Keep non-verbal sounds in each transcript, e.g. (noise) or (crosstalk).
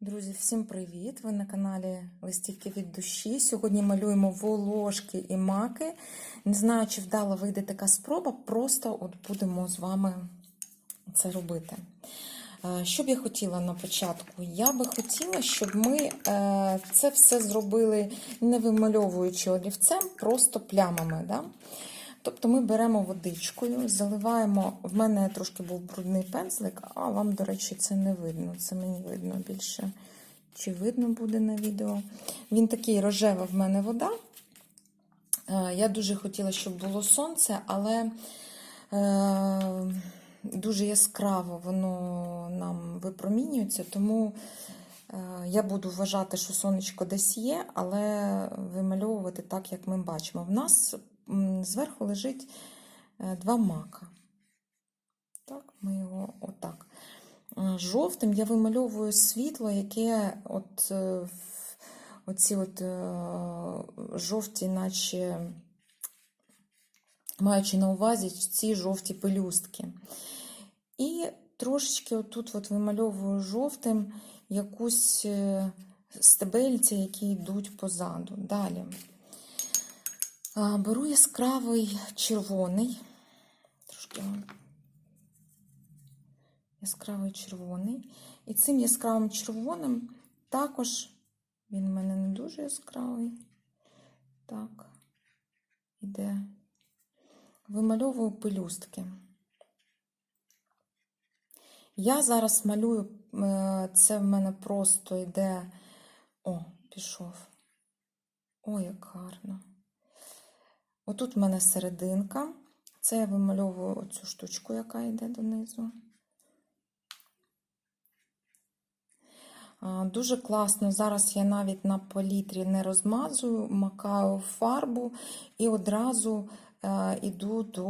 Друзі, всім привіт! Ви на каналі Листівки від душі. Сьогодні малюємо волошки і маки. Не знаю, чи вдало вийде така спроба, просто от будемо з вами це робити. Е, Що б я хотіла на початку? Я би хотіла, щоб ми е, це все зробили не вимальовуючи олівцем, просто плямами. Да? Тобто ми беремо водичкою, заливаємо. В мене трошки був брудний пензлик, а вам, до речі, це не видно. Це мені видно більше. Чи видно буде на відео? Він такий рожева в мене вода. Е, Я дуже хотіла, щоб було сонце, але е, дуже яскраво воно нам випромінюється, тому е, я буду вважати, що сонечко десь є, але вимальовувати так, як ми бачимо. В нас зверху лежить е, два мака. Так, ми його отак. Е, Жовтим я вимальовую світло, яке от, е, оці от жовті, наче маючи на увазі ці жовті пелюстки. І трошечки отут от вимальовую жовтим якусь стебельці, які йдуть позаду. Далі. Беру яскравий червоний. Трошки яскравий червоний. І цим яскравим червоним також він в мене не дуже яскравий. Так, іде. Вимальовую пелюстки. Я зараз малюю, е, це в мене просто йде. О, пішов. О, як гарно. Отут в мене серединка. Це я вимальовую оцю штучку, яка йде донизу. Дуже класно. Зараз я навіть на палітрі не розмазую, макаю фарбу і одразу е, іду до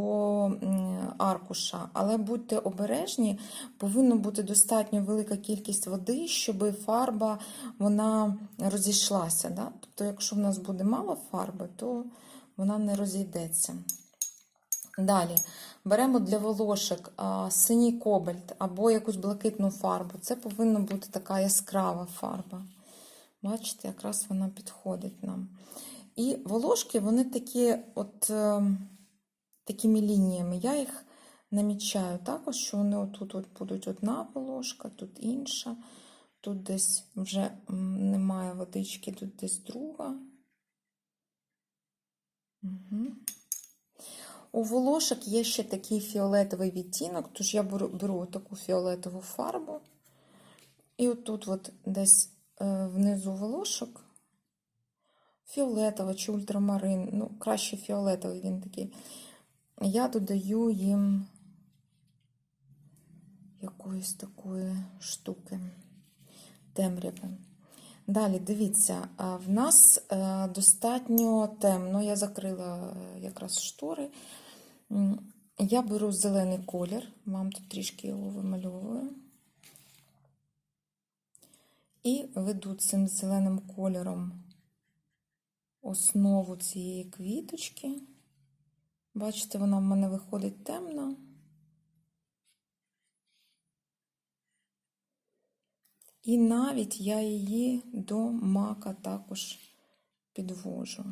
аркуша. Але будьте обережні, повинна бути достатньо велика кількість води, щоб фарба вона розійшлася. Да? Тобто, якщо в нас буде мало фарби, то вона не розійдеться. Далі беремо для волошок а, синій кобальт або якусь блакитну фарбу. Це повинна бути така яскрава фарба. Бачите, якраз вона підходить нам. І волошки, вони такі от е, такими лініями. Я їх намічаю також, що вони отут от будуть одна волошка, тут інша. Тут десь вже немає водички, тут десь друга. У волошок є ще такий фіолетовий відтінок, тож я беру, беру таку фіолетову фарбу. І отут от десь е, внизу волошок фіолетовий чи ультрамарин, ну, краще фіолетовий він такий. Я додаю їм якоїсь такої штуки, темряви. Далі, дивіться, в нас е, достатньо темно. Я закрила е, якраз штори. Я беру зелений колір, вам тут трішки його вимальовую. І веду цим зеленим кольором основу цієї квіточки. Бачите, вона в мене виходить темна. І навіть я її до мака також підвожу.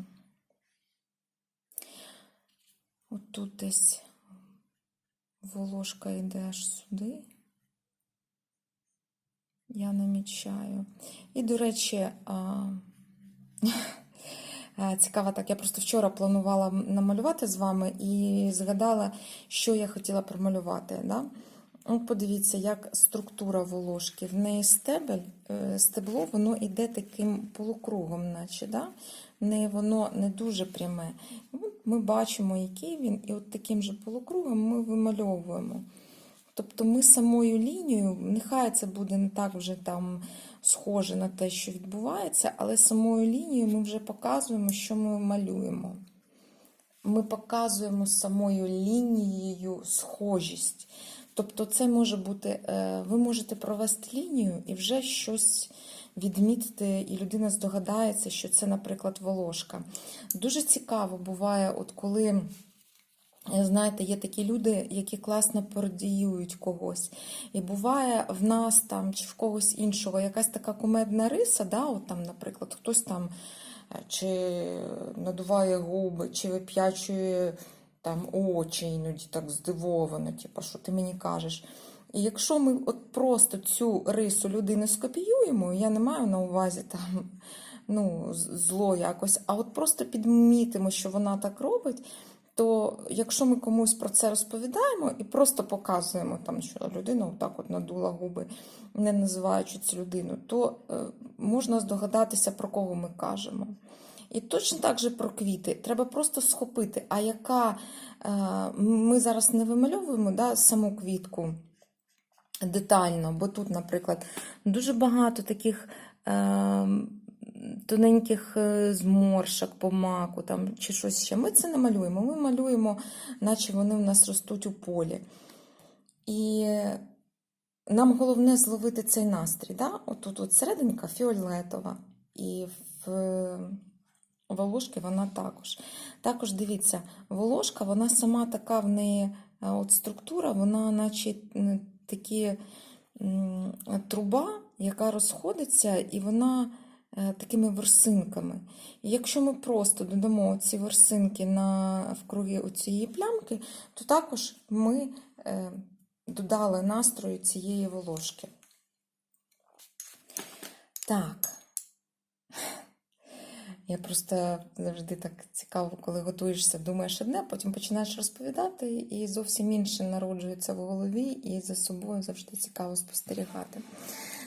Отут десь волошка йде аж сюди. Я намічаю. І, до речі, а, (laughs) цікаво так, я просто вчора планувала намалювати з вами і згадала, що я хотіла промалювати. Да? От подивіться, як структура волошки. В неї стебель, е, стебло, воно йде таким полукругом, наче. Да? В неї воно не дуже пряме. Ми бачимо, який він, і от таким же полукругом ми вимальовуємо. Тобто ми самою лінією, нехай це буде не так вже там схоже на те, що відбувається, але самою лінією ми вже показуємо, що ми малюємо. Ми показуємо самою лінією схожість. Тобто, це може бути, е, ви можете провести лінію і вже щось відмітити, і людина здогадається, що це, наприклад, волошка. Дуже цікаво буває, от коли Знаєте, є такі люди, які класно пародіюють когось. І буває в нас там чи в когось іншого якась така кумедна риса, да, от там, наприклад, хтось там е, чи надуває губи, чи вип'ячує там очі іноді так здивовано, типу, що ти мені кажеш. І якщо ми от просто цю рису людини скопіюємо, я не маю на увазі там ну, зло якось, а от просто підмітимо, що вона так робить, то якщо ми комусь про це розповідаємо і просто показуємо, там, що людина отак от надула губи, не називаючи цю людину, то е, можна здогадатися, про кого ми кажемо. І точно так же про квіти. Треба просто схопити, а яка е, ми зараз не вимальовуємо да, саму квітку детально, бо тут, наприклад, дуже багато таких е, тоненьких е, зморшок по маку там, чи щось ще. Ми це не малюємо. Ми малюємо, наче вони в нас ростуть у полі. І нам головне зловити цей настрій. Да? Отут от серединка фіолетова, і в волошки вона також. Також дивіться, волошка, вона сама така в неї е, от структура, вона наче такі труба, яка розходиться, і вона е, такими ворсинками. І якщо ми просто додамо ці ворсинки на вкруги цієї плямки, то також ми е, додали настрою цієї волошки. Так. Я просто завжди так цікаво, коли готуєшся, думаєш одне, потім починаєш розповідати, і зовсім інше народжується в голові, і за собою завжди цікаво спостерігати.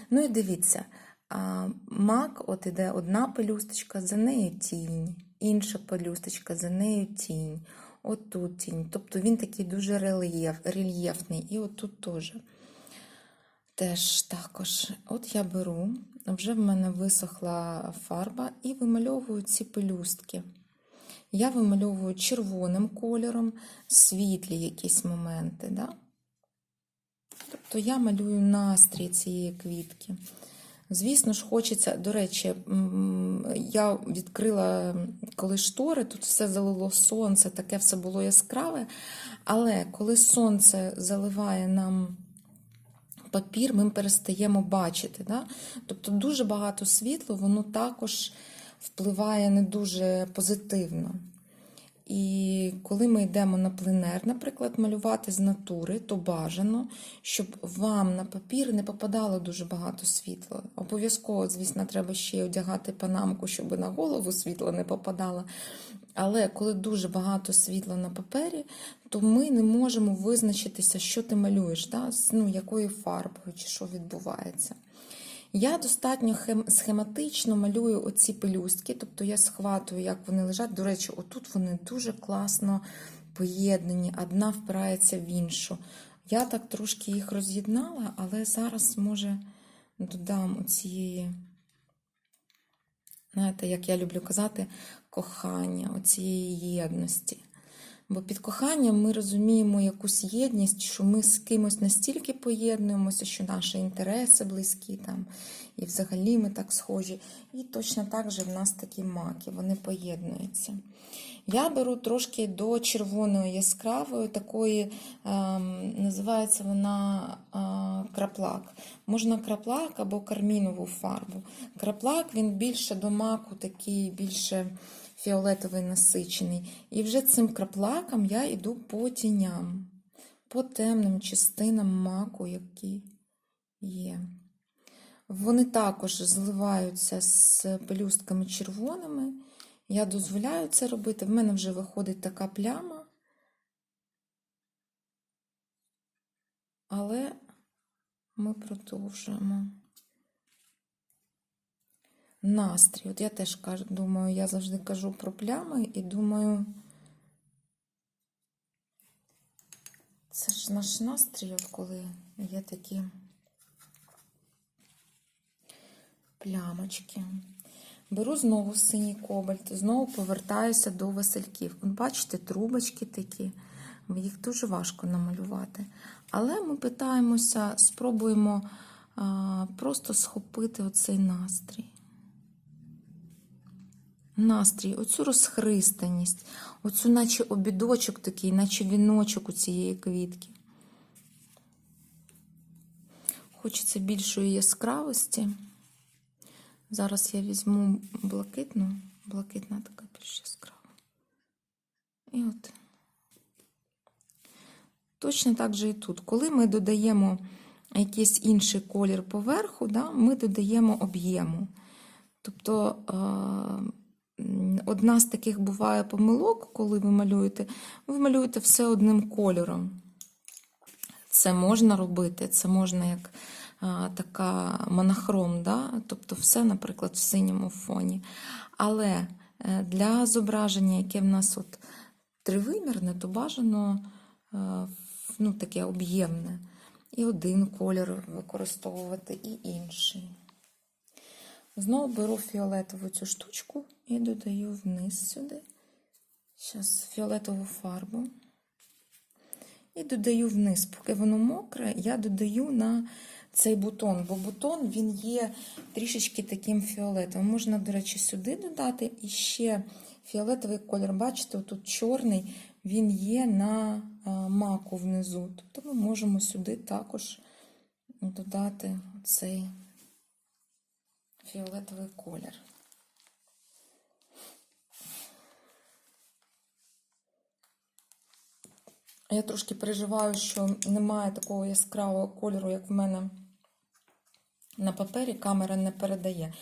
Ну і дивіться, мак, от іде одна пелюсточка, за нею тінь, інша пелюсточка, за нею тінь, от тут тінь. Тобто він такий дуже рельєф, рельєфний, і от тут теж. Теж також, от я беру, вже в мене висохла фарба і вимальовую ці пелюстки. Я вимальовую червоним кольором, світлі якісь моменти. Да? Тобто я малюю настрій цієї квітки. Звісно ж, хочеться, до речі, я відкрила коли штори, тут все залило сонце, таке все було яскраве. Але коли сонце заливає нам папір, ми перестаємо бачити. Да? Тобто дуже багато світла, воно також впливає не дуже позитивно. І коли ми йдемо на пленер, наприклад, малювати з натури, то бажано, щоб вам на папір не попадало дуже багато світла. Обов'язково, звісно, треба ще й одягати панамку, щоб на голову світло не попадало. Але коли дуже багато світла на папері, то ми не можемо визначитися, що ти малюєш, да? ну, якою фарбою чи що відбувається. Я достатньо схематично малюю оці пелюстки, тобто я схватую, як вони лежать. До речі, отут вони дуже класно поєднані, одна впирається в іншу. Я так трошки їх роз'єднала, але зараз, може, додам оцієї, знаєте, як я люблю казати, кохання, оцієї єдності. Бо під коханням ми розуміємо якусь єдність, що ми з кимось настільки поєднуємося, що наші інтереси близькі там, і взагалі ми так схожі. І точно так же в нас такі маки, вони поєднуються. Я беру трошки до червоної яскравої, такої, ем, називається вона е, краплак. Можна краплак або кармінову фарбу. Краплак він більше до маку, такий більше фіолетовий насичений. І вже цим краплаком я йду по тіням, по темним частинам маку, які є. Вони також зливаються з пелюстками червоними. Я дозволяю це робити. В мене вже виходить така пляма. Але ми продовжуємо. Настрій. От я теж кажу, думаю, я завжди кажу про плями і думаю, це ж наш настрій, коли є такі плямочки. Беру знову синій кобальт, знову повертаюся до весельків. От бачите, трубочки такі, їх дуже важко намалювати. Але ми питаємося, спробуємо а, просто схопити оцей настрій. Настрій, оцю розхристаність, оцю, наче обідочок такий, наче віночок у цієї квітки. Хочеться більшої яскравості. Зараз я візьму блакитну, блакитна така більш яскрава. І от. Точно так же і тут. Коли ми додаємо якийсь інший колір поверху, да, ми додаємо об'єму. Тобто е, одна з таких буває помилок, коли ви малюєте, ви малюєте все одним кольором. Це можна робити, це можна як а, така монохром, да? тобто все, наприклад, в синьому фоні. Але е, для зображення, яке в нас от тривимірне, то бажано е, ну, таке об'ємне. І один колір використовувати, і інший. Знову беру фіолетову цю штучку і додаю вниз сюди. Зараз фіолетову фарбу. І додаю вниз. Поки воно мокре, я додаю на цей бутон, бо бутон він є трішечки таким фіолетовим. Можна, до речі, сюди додати і ще фіолетовий колір. Бачите, тут чорний, він є на маку внизу. Тобто ми можемо сюди також додати цей фіолетовий колір. Я трошки переживаю, що немає такого яскравого кольору, як в мене на папері. Камера не передає.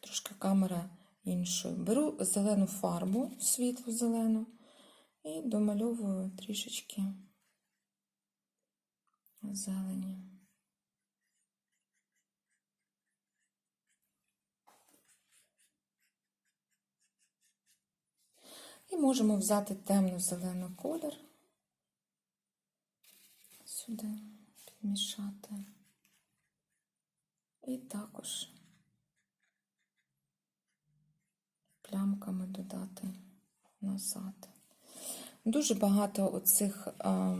Трошки камера іншою. Беру зелену фарбу, світлу зелену, і домальовую трішечки зелені. І можемо взяти темно-зелений колір сюди підмішати. І також плямками додати назад. Дуже багато оцих а,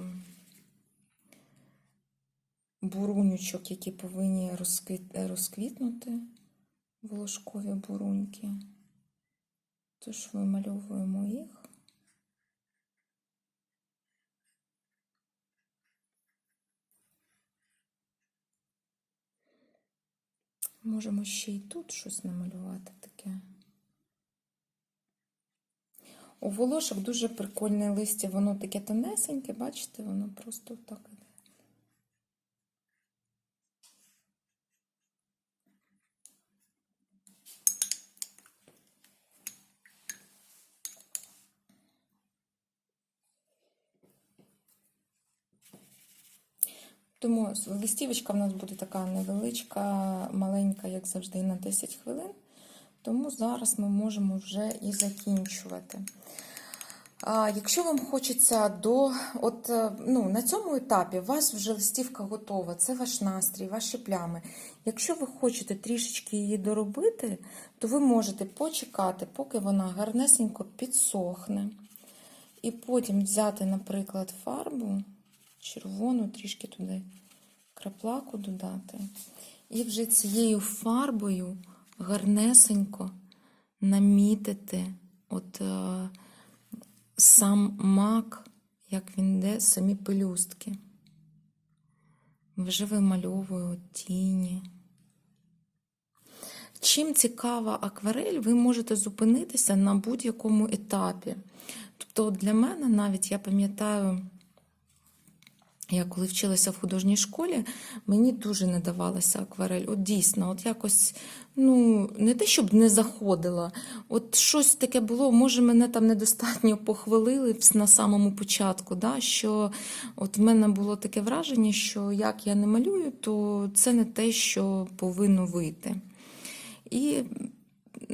бурунючок, які повинні розквіт, розквітнути, волошкові буруньки. Тож вимальовуємо їх. Можемо ще й тут щось намалювати таке. У волошок дуже прикольне листя, воно таке тонесеньке, бачите, воно просто так іде. Тому листівочка в нас буде така невеличка, маленька, як завжди, на 10 хвилин. Тому зараз ми можемо вже і закінчувати. А, Якщо вам хочеться до от, ну, на цьому етапі у вас вже листівка готова, це ваш настрій, ваші плями. Якщо ви хочете трішечки її доробити, то ви можете почекати, поки вона гарнесенько підсохне. І потім взяти, наприклад, фарбу червону, трішки туди краплаку додати. І вже цією фарбою гарнесенько намітити от е, сам мак, як він йде, самі пелюстки. Вже вимальовую тіні. Чим цікава акварель, ви можете зупинитися на будь-якому етапі. Тобто, для мене навіть я пам'ятаю. Я коли вчилася в художній школі, мені дуже не давалася акварель. От дійсно, от якось, ну, не те, щоб не заходила. От щось таке було, може, мене там недостатньо похвалили на самому початку. да, Що от в мене було таке враження, що як я не малюю, то це не те, що повинно вийти. І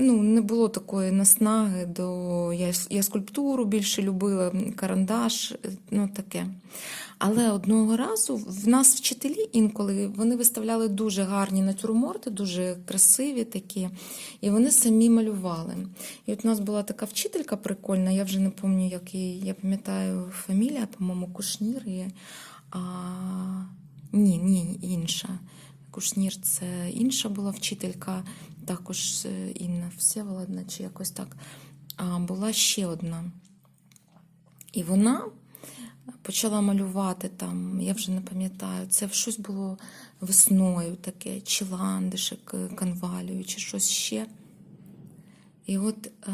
ну, не було такої наснаги до. Я, я скульптуру більше любила, карандаш, ну таке. Але одного разу в нас вчителі інколи вони виставляли дуже гарні натюрморти, дуже красиві такі, і вони самі малювали. І от у нас була така вчителька прикольна, я вже не пам'ятаю, як її, я пам'ятаю фамілія, по-моєму, Кушнір. є. А... Ні, ні, інша. Кушнір це інша була вчителька, також Інна Всеволодна, чи якось так. була ще одна. І вона почала малювати там, я вже не пам'ятаю, це щось було весною таке, чи ландишек, е, канвалію, чи щось ще. І от а,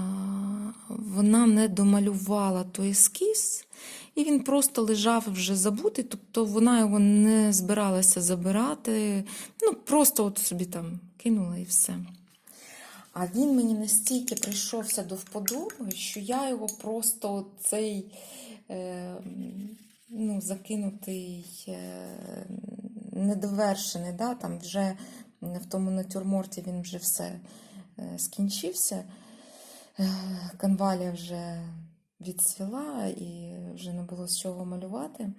вона не домалювала той ескіз, і він просто лежав вже забутий, тобто вона його не збиралася забирати, ну просто от собі там кинула і все. А він мені настільки прийшовся до вподоби, що я його просто цей е, ну, закинутий, е, недовершений, да, там вже в тому натюрморті він вже все е, скінчився. Е, Канвалія вже відцвіла і вже не було з чого малювати.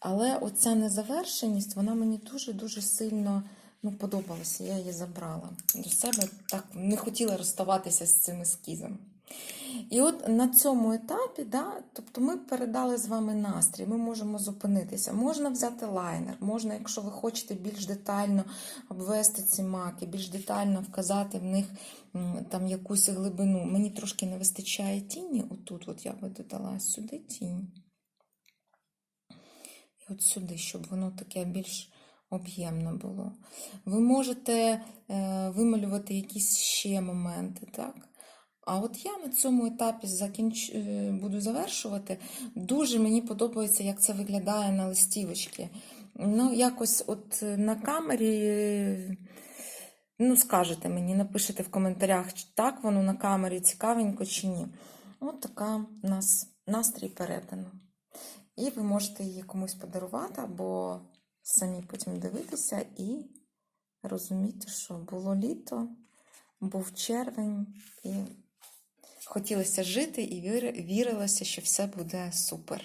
Але оця незавершеність, вона мені дуже-дуже сильно ну, подобалася. Я її забрала до себе, так не хотіла розставатися з цим ескізом. І от на цьому етапі, да, тобто ми передали з вами настрій, ми можемо зупинитися. Можна взяти лайнер, можна, якщо ви хочете більш детально обвести ці маки, більш детально вказати в них там якусь глибину. Мені трошки не вистачає тіні. Отут от я би додала сюди тінь. І от сюди, щоб воно таке більш об'ємне було. Ви можете е, вималювати якісь ще моменти, так? А от я на цьому етапі закінч... е, буду завершувати. Дуже мені подобається, як це виглядає на листівочці. Ну, якось от на камері, е, ну, скажете мені, напишите в коментарях, чи так воно на камері цікавенько чи ні. От така у нас настрій передано. І ви можете її комусь подарувати, або самі потім дивитися і розуміти, що було літо, був червень, і хотілося жити, і віри- вірилося, що все буде супер.